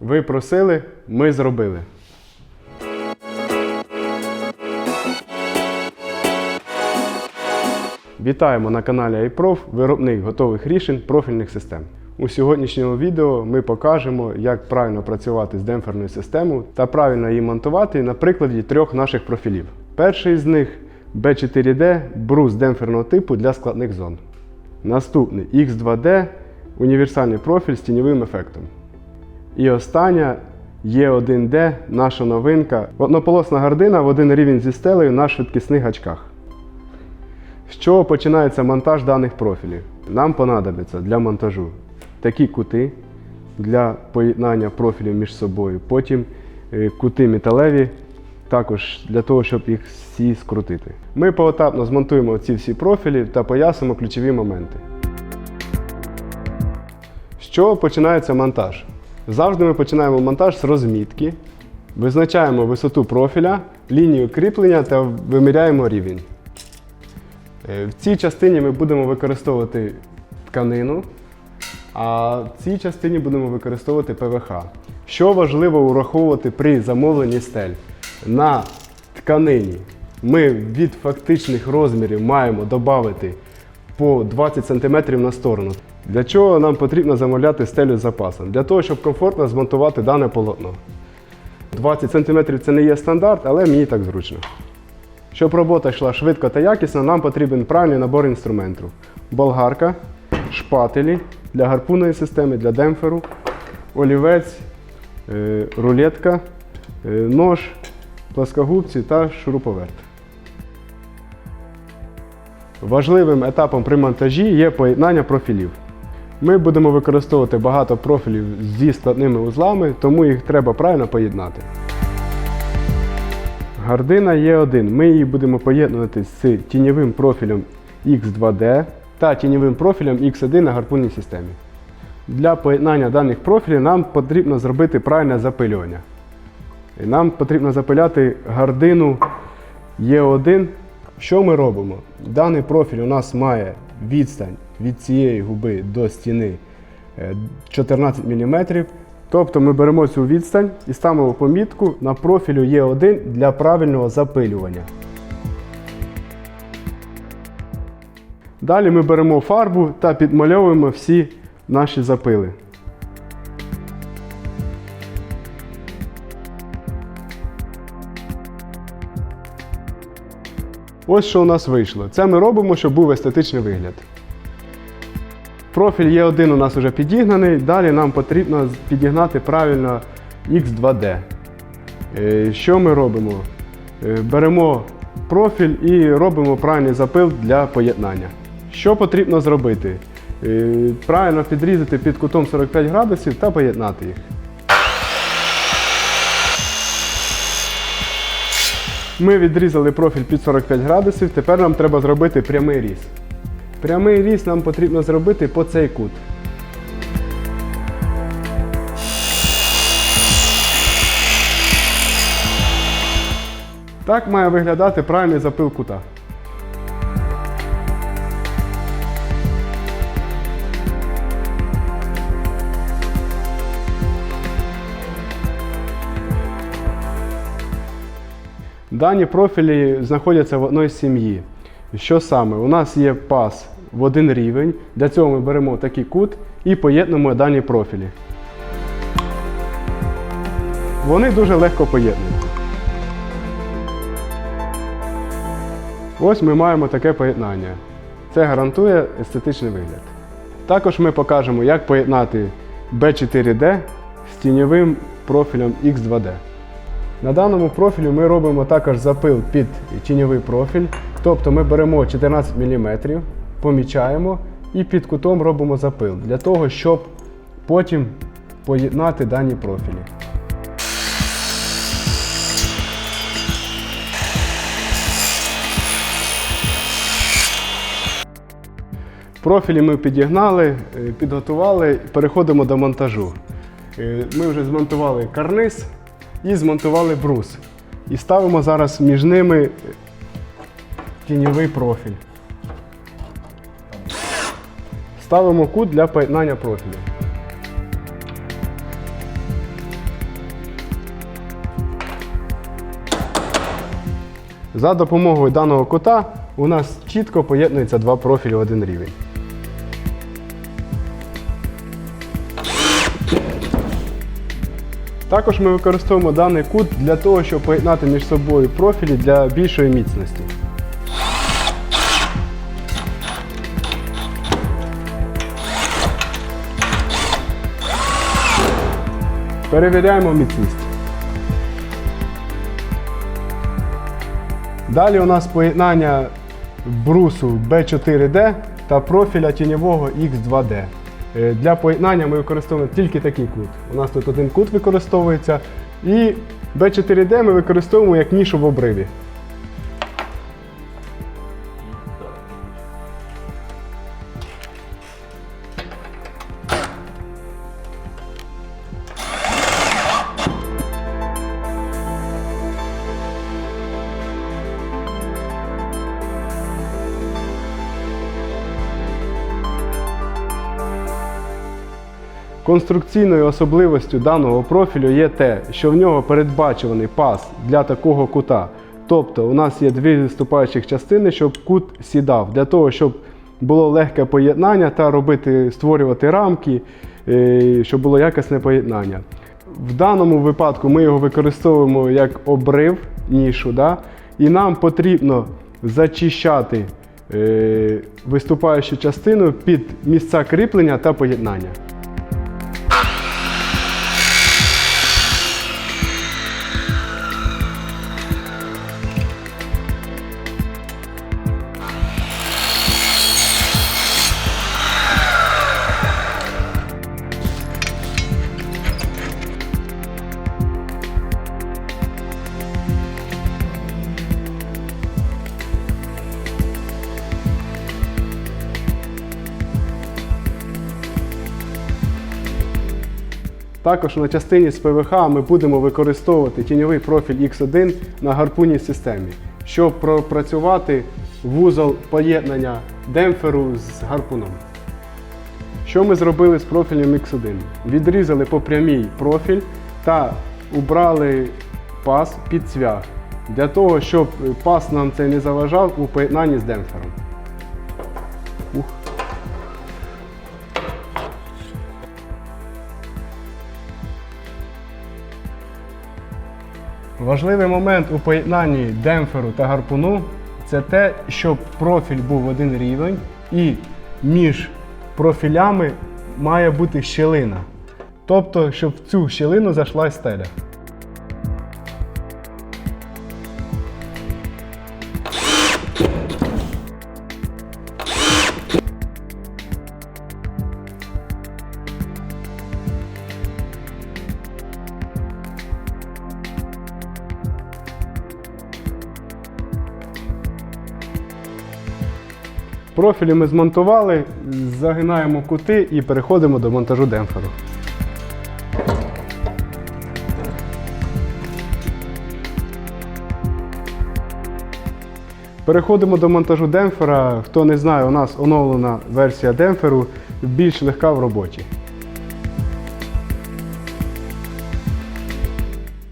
Ви просили, ми зробили. Вітаємо на каналі iProf, виробник готових рішень профільних систем. У сьогоднішньому відео ми покажемо, як правильно працювати з демпферною системою та правильно її монтувати на прикладі трьох наших профілів. Перший з них B4D брус демпферного типу для складних зон. Наступний X2D універсальний профіль з тіньовим ефектом. І остання Є1D, наша новинка. Однополосна гардина в один рівень зі стелею на швидкісних гачках. З чого починається монтаж даних профілів? Нам понадобиться для монтажу такі кути для поєднання профілів між собою. Потім е, кути металеві, також для того, щоб їх всі скрутити. Ми поетапно змонтуємо ці всі профілі та пояснимо ключові моменти. З чого починається монтаж? Завжди ми починаємо монтаж з розмітки, визначаємо висоту профіля, лінію кріплення та виміряємо рівень. Е, В цій частині ми будемо використовувати тканину, а в цій частині будемо використовувати ПВХ. Що важливо ураховувати при замовленні стель? На тканині ми від фактичних розмірів маємо додати по 20 см на сторону. Для чого нам потрібно замовляти стелю з запасом? Для того, щоб комфортно змонтувати дане полотно. 20 см це не є стандарт, але мені так зручно. Щоб робота йшла швидко та якісно, нам потрібен правильний набор інструментів. Болгарка, шпателі для гарпунної системи, для демпферу, олівець, е, рулетка, е, нож, плоскогубці та шуруповерт. Важливим етапом при монтажі є поєднання профілів. Ми будемо використовувати багато профілів зі складними узлами, тому їх треба правильно поєднати. Гардина Є1. Ми її будемо поєднувати з тіньовим профілем X2D та тіньовим профілем X1 на гарпунній системі. Для поєднання даних профілів нам потрібно зробити правильне запилювання. Нам потрібно запиляти гардину Є1. Що ми робимо? Даний профіль у нас має відстань від цієї губи до стіни е, 14 мм. Тобто ми беремо цю відстань і ставимо помітку на профілю Є1 для правильного запилювання. Далі ми беремо фарбу та підмальовуємо всі наші запили. Ось що у нас вийшло. Це ми робимо, щоб був естетичний вигляд. Профіль Є1 у нас вже підігнаний, далі нам потрібно підігнати правильно X2D. Е, Що ми робимо? Е, Беремо профіль і робимо правильний запил для поєднання. Що потрібно зробити? Е, Правильно підрізати під кутом 45 градусів та поєднати їх. Ми відрізали профіль під 45 градусів, тепер нам треба зробити прямий різ. Прямий різ нам потрібно зробити по цей кут. Так має виглядати правильний запил кута. Дані профілі знаходяться в одній сім'ї. Що саме? У нас є пас в один рівень. Для цього ми беремо такий кут і поєднуємо дані профілі. Вони дуже легко поєднуються. Ось ми маємо таке поєднання. Це гарантує естетичний вигляд. Також ми покажемо, як поєднати B4D з тіньовим профілем X2D. На даному профілі ми робимо також запил під тіньовий профіль. Тобто ми беремо 14 мм, помічаємо і під кутом робимо запил для того, щоб потім поєднати дані профілі. Профілі ми підігнали, е, підготували, переходимо до монтажу. Е, Ми вже змонтували карниз і змонтували брус. І ставимо зараз між ними тіньовий профіль. Ставимо кут для поєднання профілю. За допомогою даного кута у нас чітко поєднуються два профілі в один рівень. Також ми використовуємо даний кут для того, щоб поєднати між собою профілі для більшої міцності. Перевіряємо міцність. Далі у нас поєднання брусу B4D та профіля тіньового X2D. Е, Для поєднання ми використовуємо тільки такий кут. У нас тут один кут використовується. І B4D ми використовуємо як нішу в обриві. Конструкційною особливостю даного профілю є те, що в нього передбачуваний пас для такого кута. Тобто у нас є дві виступаючих частини, щоб кут сідав, для того, щоб було легке поєднання та робити, створювати рамки, е, щоб було якісне поєднання. В даному випадку ми його використовуємо як обрив нішу, да? і нам потрібно зачищати е, виступаючу частину під місця кріплення та поєднання. Також на частині з ПВХ ми будемо використовувати тіньовий профіль X1 на гарпунній системі, щоб пропрацювати вузол поєднання демпферу з гарпуном. Що ми зробили з профілем X1? Відрізали по прямій профіль та убрали пас під цвях, для того, щоб пас нам це не заважав у поєднанні з демпфером. Важливий момент у поєднанні демпферу та гарпуну це те, щоб профіль був один рівень і між профілями має бути щілина. Тобто, щоб в цю щілину зайшла стеля. Профілі ми змонтували, загинаємо кути і переходимо до монтажу демпферу. Переходимо до монтажу демпфера. Хто не знає, у нас оновлена версія демпферу, більш легка в роботі.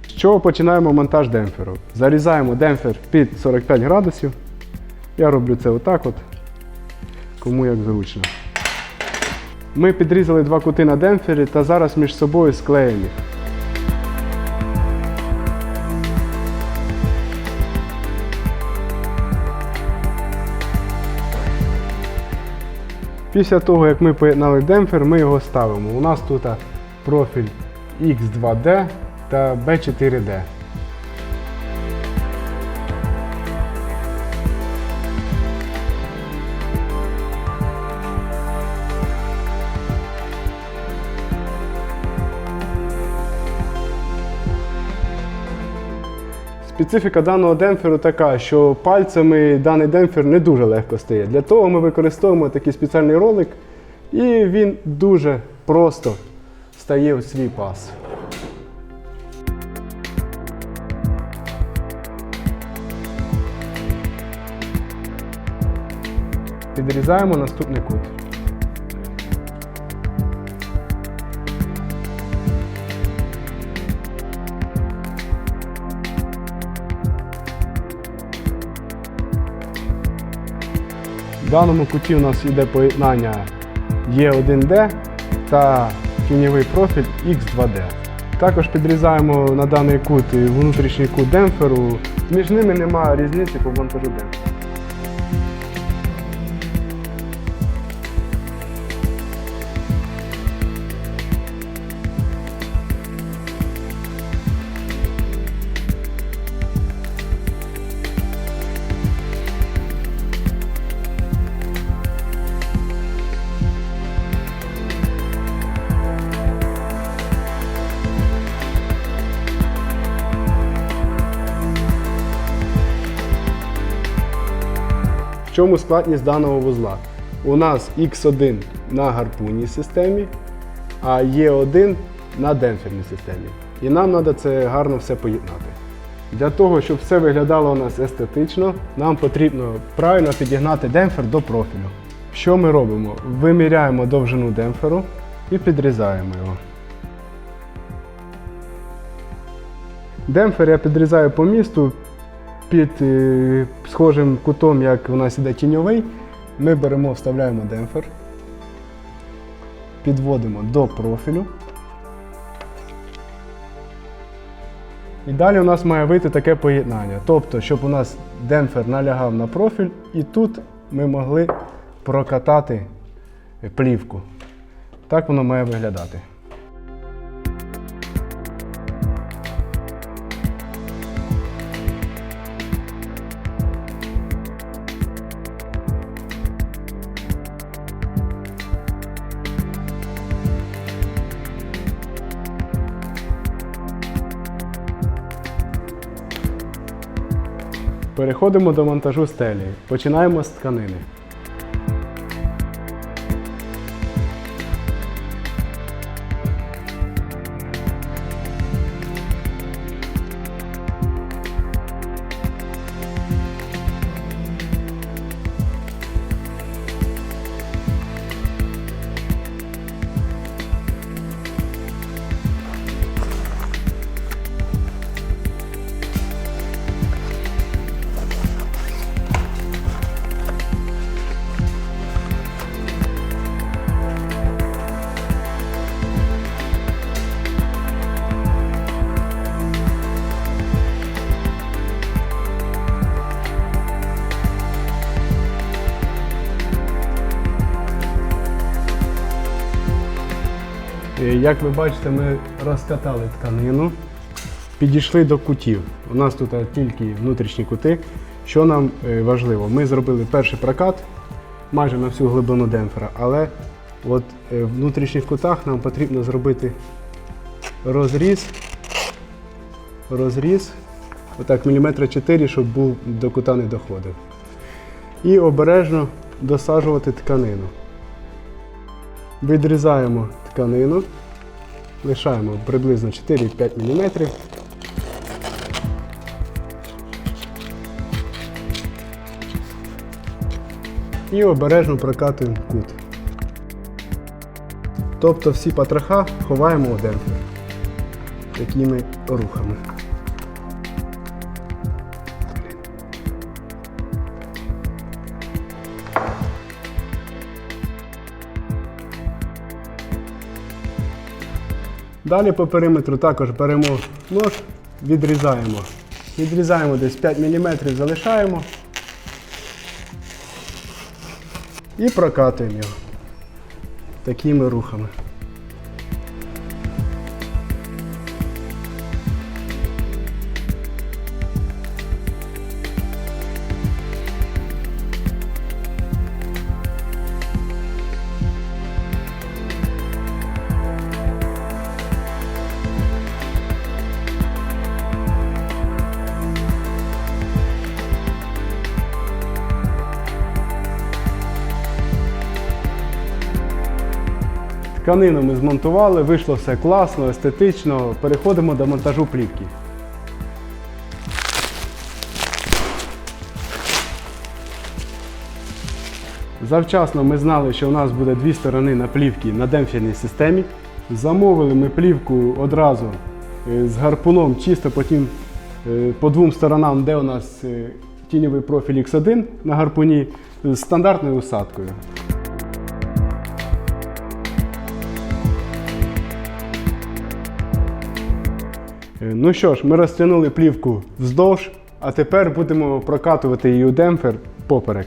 З чого починаємо монтаж демпферу? Зарізаємо демпфер під 45 градусів. Я роблю це отак от кому як зручно. Ми підрізали два кути на демпфері та зараз між собою склеїмо їх. Після того, як ми поєднали демпфер, ми його ставимо. У нас тут профіль X2D та B4D. Специфіка даного демпферу така, що пальцями даний демпфер не дуже легко стає. Для того ми використовуємо такий спеціальний ролик, і він дуже просто стає у свій пас. Підрізаємо наступний кут. Даному куті у нас йде поєднання Е1D та тіньовий профіль X2D. Також підрізаємо на даний кут внутрішній кут демпферу. Між ними немає різниці по монтажу демпферу. В чому складність даного вузла? У нас X1 на гарпунній системі, а Е1 на демпферній системі. І нам треба це гарно все поєднати. Для того, щоб все виглядало у нас естетично, нам потрібно правильно підігнати демпфер до профілю. Що ми робимо? Виміряємо довжину демпферу і підрізаємо його. Демпфер я підрізаю по місту під е, схожим кутом, як у нас іде тіньовий. Ми беремо, вставляємо демпфер, підводимо до профілю. І далі у нас має вийти таке поєднання. Тобто, щоб у нас демпфер налягав на профіль, і тут ми могли прокатати плівку. Так воно має виглядати. Переходимо до монтажу стелі. Починаємо з тканини. Як ви бачите, ми розкатали тканину, підійшли до кутів. У нас тут е, тільки внутрішні кути. Що нам е, важливо? Ми зробили перший прокат майже на всю глибину демпфера, але от е, в внутрішніх кутах нам потрібно зробити розріз, розріз, отак міліметра 4, щоб був до кута не доходив. І обережно досаджувати тканину. Відрізаємо тканину, лишаємо приблизно 4-5 мм. І обережно прокатуємо кут. Тобто всі патраха ховаємо у демпфер такими рухами. Далі по периметру також беремо нож, відрізаємо. Відрізаємо десь 5 мм, залишаємо і прокатуємо його такими рухами. Тканину ми змонтували, вийшло все класно, естетично. Переходимо до монтажу плівки. Завчасно ми знали, що у нас буде дві сторони на плівці на демпферній системі. Замовили ми плівку одразу е, з гарпуном, чисто потім е, по двом сторонам, де у нас е, тіньовий профіль X1 на гарпуні, з стандартною усадкою. Ну що ж, ми розтягнули плівку вздовж, а тепер будемо прокатувати її у демпфер поперек.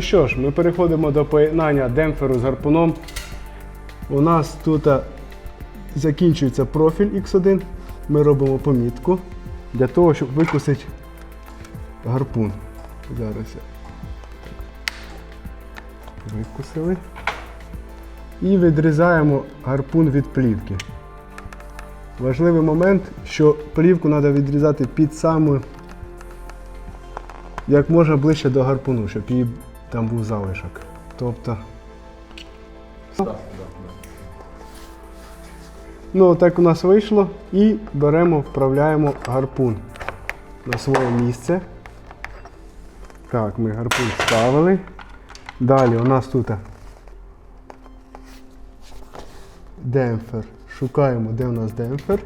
Ну що ж, ми переходимо до поєднання демпферу з гарпуном. У нас тут закінчується профіль X1. Ми робимо помітку для того, щоб викусити гарпун. Зараз викусили. І відрізаємо гарпун від плівки. Важливий момент, що плівку треба відрізати під саму як можна ближче до гарпуну, щоб її там був залишок. Тобто. Ну, так у нас вийшло. І беремо, вправляємо гарпун на своє місце. Так, ми гарпун ставили. Далі у нас тут демпфер. Шукаємо, де у нас демпфер.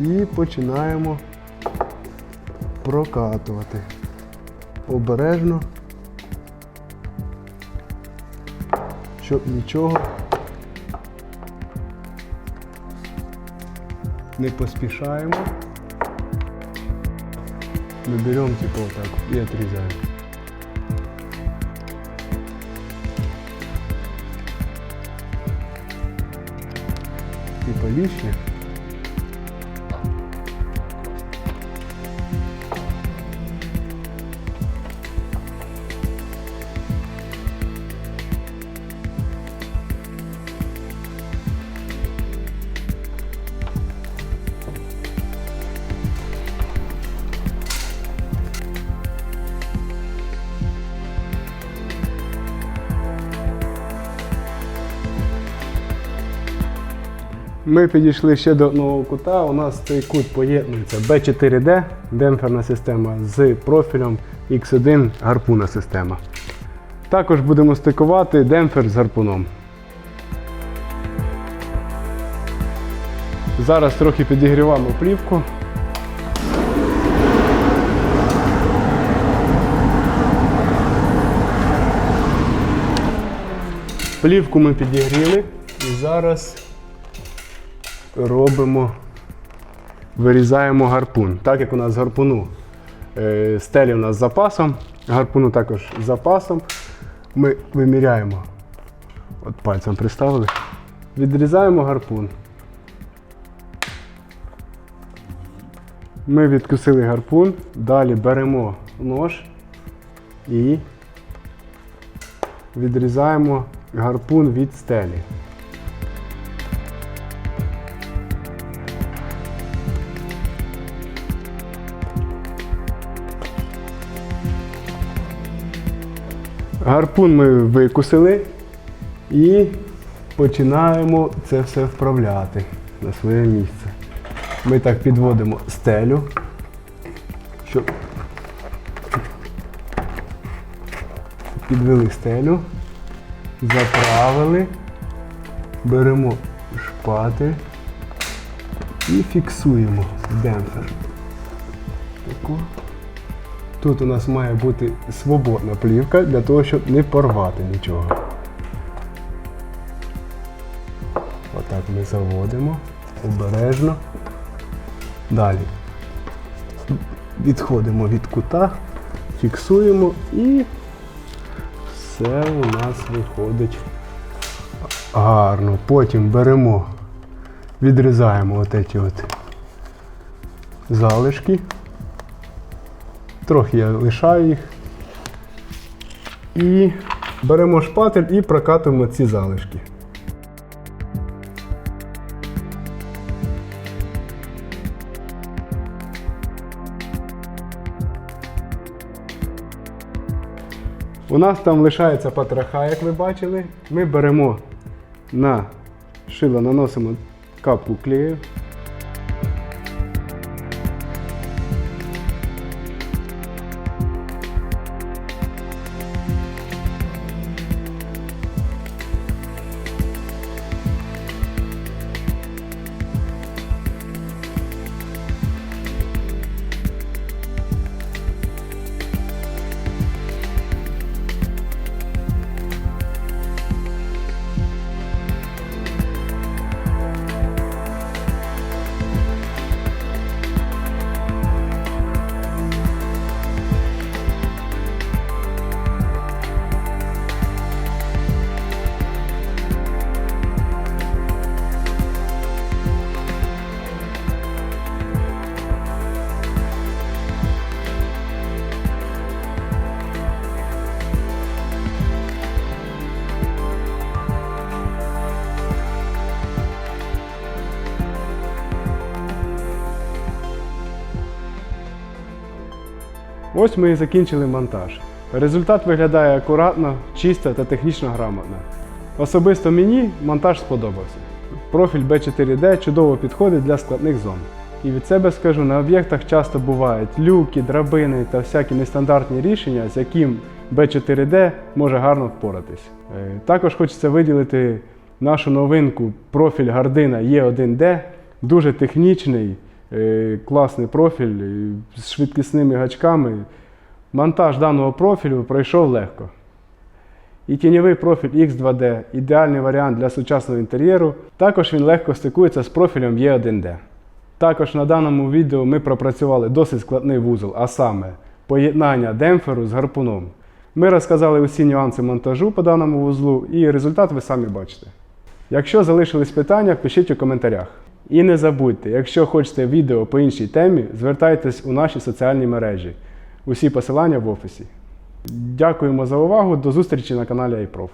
І починаємо прокатувати. Обережно, щоб нічого не поспішаємо. Ми беремо типу отак і отрізаємо. Типа лишнє. Ми підійшли ще до одного кута. У нас цей кут поєднується B4D, демпферна система з профілем X1 гарпуна система. Також будемо стикувати демпфер з гарпуном. Зараз трохи підігріваємо плівку. Плівку ми підігріли і зараз робимо, вирізаємо гарпун. Так як у нас гарпуну е, стелі у нас з запасом, гарпуну також з запасом. Ми виміряємо, от пальцем приставили, відрізаємо гарпун. Ми відкусили гарпун, далі беремо нож і відрізаємо гарпун від стелі. Гарпун ми викусили і починаємо це все вправляти на своє місце. Ми так підводимо стелю, щоб підвели стелю, заправили, беремо шпатель і фіксуємо демпфер. Таку. Тут у нас має бути свободна плівка для того, щоб не порвати нічого. Отак ми заводимо обережно. Далі відходимо від кута, фіксуємо і все у нас виходить гарно. Потім беремо, відрізаємо от ці от залишки. Трохи я лишаю їх. І беремо шпатель і прокатуємо ці залишки. У нас там лишається патраха, як ви бачили. Ми беремо на шило, наносимо капку клею. Ось ми і закінчили монтаж. Результат виглядає акуратно, чисто та технічно грамотно. Особисто мені монтаж сподобався. Профіль B4D чудово підходить для складних зон. І від себе скажу, на об'єктах часто бувають люки, драбини та всякі нестандартні рішення, з яким B4D може гарно впоратись. Е, Також хочеться виділити нашу новинку профіль Гардина E1D. Дуже технічний, е, класний профіль е, з швидкісними гачками. Монтаж даного профілю пройшов легко. І тіньовий профіль X2D ідеальний варіант для сучасного інтер'єру. Також він легко стикується з профілем E1D. Також на даному відео ми пропрацювали досить складний вузол, а саме поєднання демпферу з гарпуном. Ми розказали усі нюанси монтажу по даному вузлу, і результат ви самі бачите. Якщо залишились питання, пишіть у коментарях. І не забудьте, якщо хочете відео по іншій темі, звертайтесь у наші соціальні мережі. Усі посилання в офісі. Дякуємо за увагу. До зустрічі на каналі iProf.